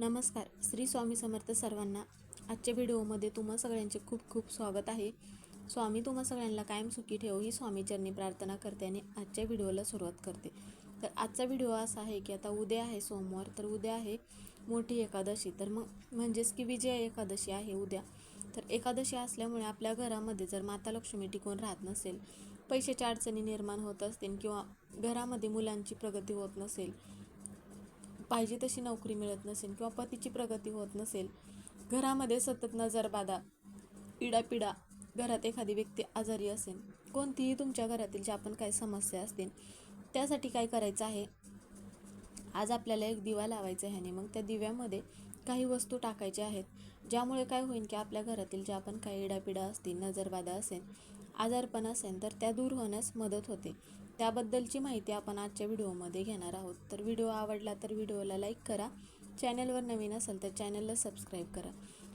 नमस्कार. श्री स्वामी समर्थ सर्वांना आजच्या व्हिडिओमध्ये तुम्हा सगळ्यांचे खूप खूप स्वागत आहे. स्वामी तुम्हा सगळ्यांना कायम सुखी ठेव ही स्वामीचरणी प्रार्थना करते आणि आजच्या व्हिडिओला सुरुवात करते. तर आजचा व्हिडिओ असा आहे की आता उद्या आहे सोमवार तर उद्या आहे मोठी एकादशी. तर मग म्हणजेच की विजया एकादशी आहे उद्या. तर एकादशी असल्यामुळे आपल्या घरामध्ये जर माता लक्ष्मी टिकून राहत नसेल पैशाच्या अडचणी निर्माण होत असतील किंवा घरामध्ये मुलांची प्रगती होत नसेल पाहिजे तशी नोकरी मिळत नसेल किंवा पतीची प्रगती होत नसेल घरामध्ये सतत नजरबाधा इडापिडा घरात एखादी व्यक्ती आजारी असेल कोणतीही तुमच्या घरातील ज्या पण काही समस्या असतील त्यासाठी काय करायचं आहे? आज आपल्याला एक दिवा लावायचा आहे आणि मग त्या दिव्यामध्ये काही वस्तू टाकायच्या आहेत ज्यामुळे काय होईल की आपल्या घरातील ज्या पण काही इडापिडा असतील नजरबाधा असेल आजारपण असेल तर त्या दूर होण्यास मदत होते. त्याबद्दलची माहिती आपण आजच्या व्हिडिओमध्ये घेणार आहोत. तर व्हिडिओ आवडला तर व्हिडिओला लाईक करा. चॅनलवर नवीन असेल तर चॅनलला सबस्क्राईब करा.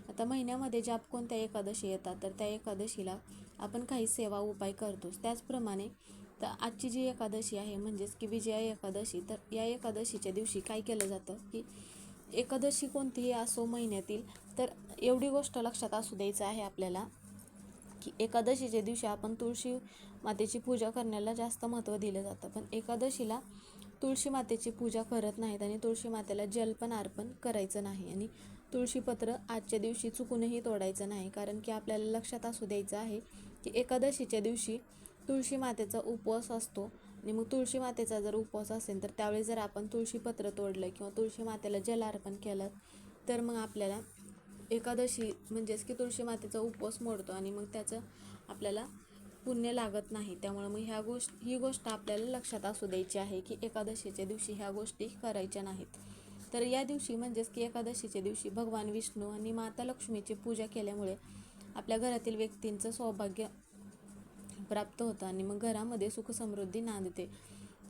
आता महिन्यामध्ये ज्या कोणत्या एकादशी येतात तर त्या एकादशीला आपण काही सेवा उपाय करतोच. त्याचप्रमाणे तर आजची जी एकादशी आहे म्हणजेच की विजया एकादशी तर या एकादशीच्या दिवशी काय केलं जातं की एकादशी कोणतीही असो महिन्यातील तर एवढी गोष्ट लक्षात असू द्यायचं आहे आपल्याला. की एकादशीच्या दिवशी आपण तुळशी मातेची पूजा करण्याला जास्त महत्त्व दिलं जातं. पण एकादशीला तुळशी मातेची पूजा करत नाहीत आणि तुळशी मातेला जल पण अर्पण करायचं नाही आणि तुळशीपत्र आजच्या दिवशी चुकूनही तोडायचं नाही. कारण की आपल्याला लक्षात असू द्यायचं आहे की एकादशीच्या दिवशी तुळशी मातेचा उपवास असतो आणि मग तुळशी मातेचा जर उपवास असेल तर त्यावेळी जर आपण तुळशीपत्र तोडलं किंवा तुळशी मातेला जल अर्पण केलं तर मग आपल्याला एकादशी म्हणजेच की तुळशी मातेचा उपवास मोडतो आणि मग त्याचं आपल्याला पुण्य लागत नाही. त्यामुळे मग ह्या गोष्ट ही गोष्ट आपल्याला लक्षात असू द्यायची आहे की एकादशीच्या दिवशी ह्या गोष्टी करायच्या नाहीत. तर या दिवशी म्हणजेच की एकादशीच्या दिवशी भगवान विष्णू आणि माता लक्ष्मीची पूजा केल्यामुळे आपल्या घरातील व्यक्तींचं सौभाग्य प्राप्त होतं आणि मग घरामध्ये सुखसमृद्धी नांदते.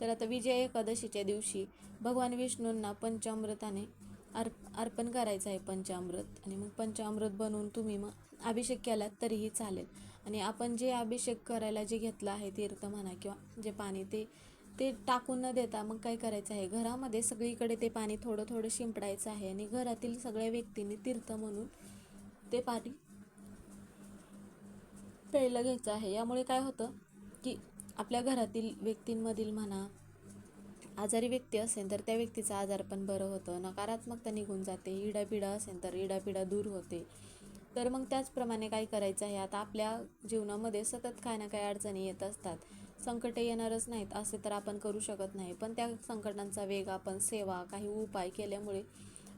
तर आता विजय एकादशीच्या दिवशी भगवान विष्णूंना पंचामृताने अर्प अर्पण करायचं आहे पंचामृत. आणि मग पंचामृत बनवून तुम्ही मग अभिषेक केलात तरीही चालेल. आणि आपण जे अभिषेक करायला जे घेतलं आहे तीर्थ म्हणा किंवा जे पाणी ते ते टाकून न देता मग काय करायचं आहे? घरामध्ये सगळीकडे ते पाणी थोडं थोडं शिंपडायचं आहे आणि घरातील सगळ्या व्यक्तींनी तीर्थ म्हणून ते पाणी प्यायला घ्यायचं आहे. यामुळे काय होतं की आपल्या घरातील व्यक्तींमधील म्हणा आजारी व्यक्ती असेल तर त्या व्यक्तीचं आजार पण बरं होतं. नकारात्मकता निघून जाते इडापिडा असेल तर इडापिडा दूर होते. तर मग त्याचप्रमाणे काय करायचं आहे? आता आपल्या जीवनामध्ये सतत काय ना काही अडचणी येत असतात. संकटे येणारच नाहीत असे तर आपण करू शकत नाही. पण त्या संकटांचा वेग आपण सेवा काही उपाय केल्यामुळे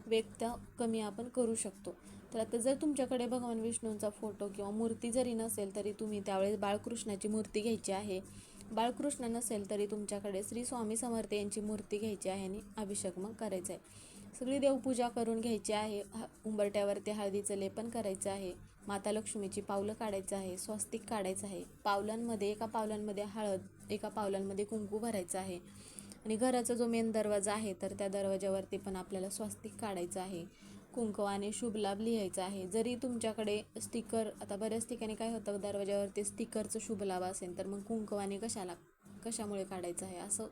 वेग त्या कमी आपण करू शकतो. तर आता जर तुमच्याकडे भगवान विष्णूंचा फोटो किंवा मूर्ती जरी नसेल तरी तुम्ही त्यावेळेस बाळकृष्णाची मूर्ती घ्यायची आहे. बाळकृष्ण नसेल तरी तुमच्याकडे श्री स्वामी समर्थ यांची मूर्ती घ्यायची आहे आणि अभिषेक मग करायचा आहे. सगळी देवपूजा करून घ्यायची आहे ह उंबरट्यावरती हळदीचं लेपन करायचं आहे माता लक्ष्मीची पावलं काढायचं आहे स्वस्तिक काढायचं आहे. पावलांमध्ये एका पावलांमध्ये हळद एका पावलांमध्ये कुंकू भरायचं आहे. आणि घराचा जो मेन दरवाजा आहे तर त्या दरवाजावरती पण आपल्याला स्वस्तिक काढायचं आहे. कुंकवाने शुभ लाभ लिहायचा आहे. जरी तुमच्याकडे स्टिकर आता बऱ्याच ठिकाणी काय होतं दरवाजावरती स्टिकरचं शुभ लाभ असेल तर मग कुंकवाने कशाला कशामुळे काढायचं आहे असं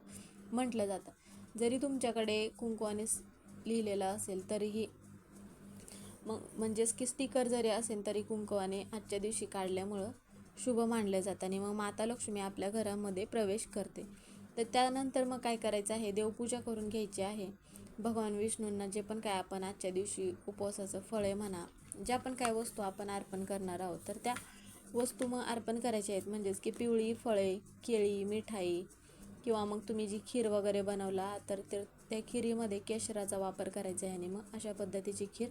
म्हटलं जातं. जरी तुमच्याकडे कुंकवाने लिहिलेलं असेल तरीही मग म्हणजेच की स्टिकर जरी असेल तरी कुंकवाने आजच्या दिवशी काढल्यामुळं शुभ मानलं जातं आणि मग माता लक्ष्मी आपल्या घरामध्ये प्रवेश करते. तर त्यानंतर मग काय करायचं आहे देवपूजा करून घ्यायची आहे. भगवान विष्णूंना जे पण काय आपण आजच्या दिवशी उपवासाचं फळे म्हणा ज्या पण काय वस्तू आपण अर्पण करणार आहोत तर त्या वस्तू मग अर्पण करायच्या आहेत. म्हणजेच की पिवळी फळे केळी मिठाई किंवा मग तुम्ही जी खीर वगैरे बनवला तर त्या खिरीमध्ये केशराचा वापर करायचा आहे आणि मग अशा पद्धतीची खीर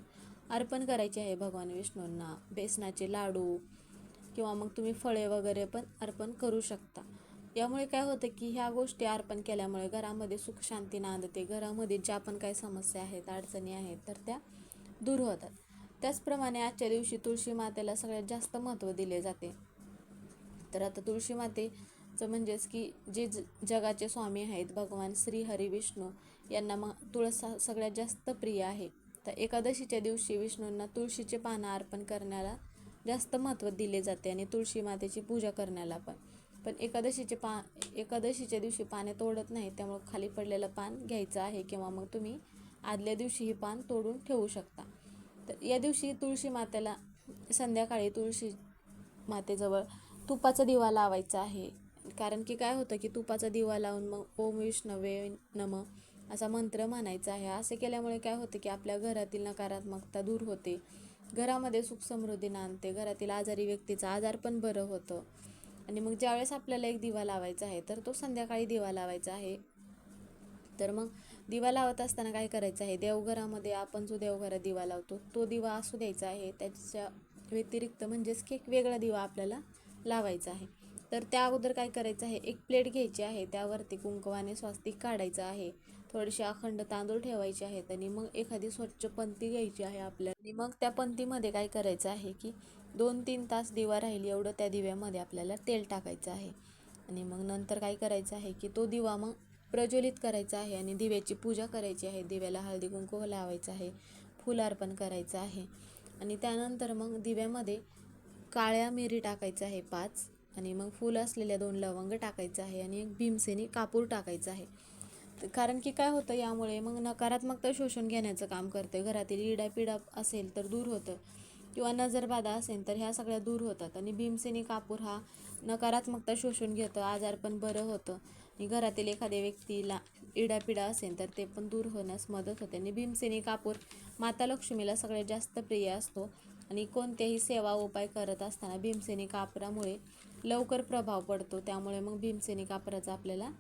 अर्पण करायची आहे भगवान विष्णूंना. बेसनाचे लाडू किंवा मग तुम्ही फळे वगैरे पण अर्पण करू शकता. यामुळे काय होतं की ह्या गोष्टी अर्पण केल्यामुळे घरामध्ये सुख शांती नांदते घरामध्ये ज्या पण काही समस्या आहेत अडचणी आहेत तर त्या दूर होतात. त्याचप्रमाणे आजच्या दिवशी तुळशी मातेला सगळ्यात जास्त महत्त्व दिले जाते. तर आता तुळशी मातेचं म्हणजेच की जे ज जगाचे स्वामी आहेत भगवान श्री हरी विष्णू यांना मग तुळस सगळ्यात जास्त प्रिय आहे. तर एकादशीच्या दिवशी विष्णूंना तुळशीचे पानं अर्पण करण्याला जास्त महत्त्व दिले जाते आणि तुळशी मातेची पूजा करण्याला पण. पण एकादशीचे पा एकादशीच्या दिवशी पाने तोडत नाही त्यामुळं खाली पडलेलं पान घ्यायचं आहे किंवा मग तुम्ही आदल्या दिवशी ही पान तोडून ठेवू शकता. तर या दिवशी तुळशी मातेला संध्याकाळी तुळशी मातेजवळ तुपाचा दिवा लावायचा आहे. कारण की काय होतं की तुपाचा दिवा लावून मग ओम विष्णवे नम असा मंत्र म्हणायचा आहे. असे केल्यामुळे काय होते की आपल्या घरातील नकारात्मकता दूर होते. घरामध्ये सुख समृद्धी नांदते. घरातील आजारी व्यक्तीचा आजार पण बरं होतं. आणि मग ज्यावेळेस आपल्याला एक दिवा लावायचा आहे तर तो संध्याकाळी दिवा लावायचा आहे. तर मग दिवा लावत असताना काय करायचं आहे देवघरामध्ये आपण जो देवघरात दिवा लावतो तो दिवा असू द्यायचा आहे. त्याच्या व्यतिरिक्त म्हणजेच की एक वेगळा दिवा आपल्याला लावायचा आहे. तर त्या अगोदर काय करायचं आहे एक प्लेट घ्यायची आहे त्यावरती कुंकवाने स्वास्तिक काढायचं आहे. थोडेसे अखंड तांदूळ ठेवायचे आहेत आणि मग एखादी स्वच्छ पंती घ्यायची आहे आपल्याला. आणि मग त्या पंतीमध्ये काय करायचं आहे की दोन तीन तास दिवा राहील एवढं त्या दिव्यामध्ये आपल्याला तेल टाकायचं आहे. आणि मग नंतर काय करायचं आहे की तो दिवा मग प्रज्वलित करायचा आहे आणि दिव्याची पूजा करायची आहे. दिव्याला हळदी कुंकू लावायचं आहे फुल अर्पण करायचं आहे. आणि त्यानंतर मग दिव्यामध्ये काळ्या मिरी टाकायचं आहे पाच आणि मग फुल असलेल्या दोन लवंग टाकायचं आहे आणि एक भीमसेनी कापूर टाकायचं आहे. कारण की काय होतं यामुळे मग नकारात्मकता शोषून घेण्याचं काम करते घरातील इडापिडा असेल तर दूर होतं. किंवा नजरबाधा असेल तर ह्या सगळ्या दूर होतात. आणि भीमसेनी कापूर हा नकारात्मकता शोषून घेतं आजार पण बरं होतं. आणि घरातील एखाद्या व्यक्तीला इडापिडा असेल तर ते पण दूर होण्यास मदत होते. आणि भीमसेनी कापूर माता लक्ष्मीला सगळ्यात जास्त प्रिय असतो. आणि कोणत्याही सेवा उपाय करत असताना भीमसेनी कापरामुळे लवकर प्रभाव पडतो. त्यामुळे मग भीमसेनी कापराचा आपल्याला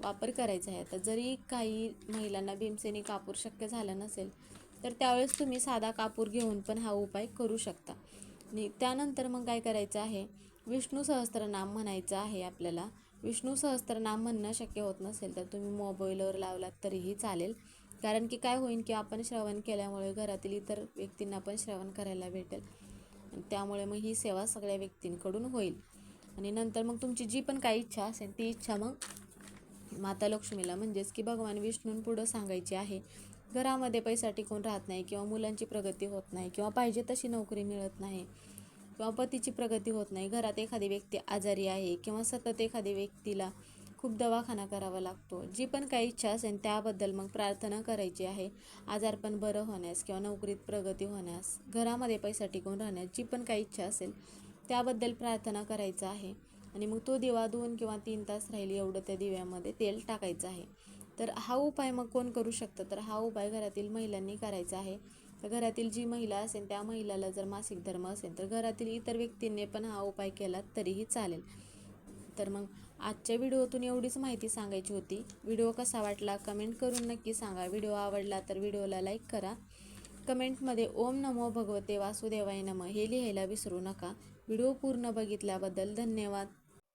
वापर करायचा आहे. आता जरी काही महिलांना भीमसेनी कापूर शक्य झालं नसेल तर त्यावेळेस तुम्ही साधा कापूर घेऊन पण हा उपाय करू शकता. आणि त्यानंतर मग काय करायचं आहे? विष्णू सहस्त्रनाम म्हणायचं आहे आपल्याला. विष्णू सहस्त्रनाम म्हणणं शक्य होत नसेल तर तुम्ही मोबाईलवर लावलात तरीही चालेल. कारण की काय होईल की आपण श्रवण केल्यामुळे घरातील इतर व्यक्तींना पण श्रवण करायला भेटेल. त्यामुळे मग ही सेवा सगळ्या व्यक्तींकडून होईल. आणि नंतर मग तुमची जी पण काही इच्छा असेल ती इच्छा मग माता लक्ष्मीला म्हणजेच की भगवान विष्णूंपुढं सांगायची आहे. घरामध्ये पैसा टिकून राहत नाही किंवा मुलांची प्रगती होत नाही किंवा पाहिजे तशी नोकरी मिळत नाही किंवा पतीची प्रगती होत नाही. घरात एखादी व्यक्ती आजारी आहे किंवा सतत एखादी व्यक्तीला खूप दवाखाना करावा लागतो. जी पण काही इच्छा असेल त्याबद्दल मग प्रार्थना करायची आहे. आजारपण बरं होण्यास किंवा नोकरीत प्रगती होण्यास घरामध्ये पैसा टिकून राहण्यास जी पण काही इच्छा असेल त्याबद्दल प्रार्थना करायचं आहे. आणि मग तो दिवा दोन किंवा तीन तास राहील एवढं त्या दिव्यामध्ये तेल टाकायचं आहे. तर हा उपाय मग कोण करू शकतं? तर हा उपाय घरातील महिलांनी करायचा आहे. तर घरातील जी महिला असेल त्या महिलाला जर मासिक धर्म असेल तर घरातील इतर व्यक्तींनी पण हा उपाय केला तरीही चालेल. तर मग आजच्या व्हिडिओतून एवढीच माहिती सांगायची होती. व्हिडिओ कसा वाटला कमेंट करून नक्की सांगा. व्हिडिओ आवडला तर व्हिडिओला लाईक करा. कमेंटमध्ये ओम नमो भगवते वासुदेवाय नम हे लिहायला विसरू नका. व्हिडिओ पूर्ण बघितल्याबद्दल धन्यवाद.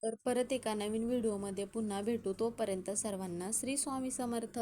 तर परत एका नवीन व्हिडिओमध्ये पुन्हा भेटू. तोपर्यंत सर्वांना श्री स्वामी समर्थ.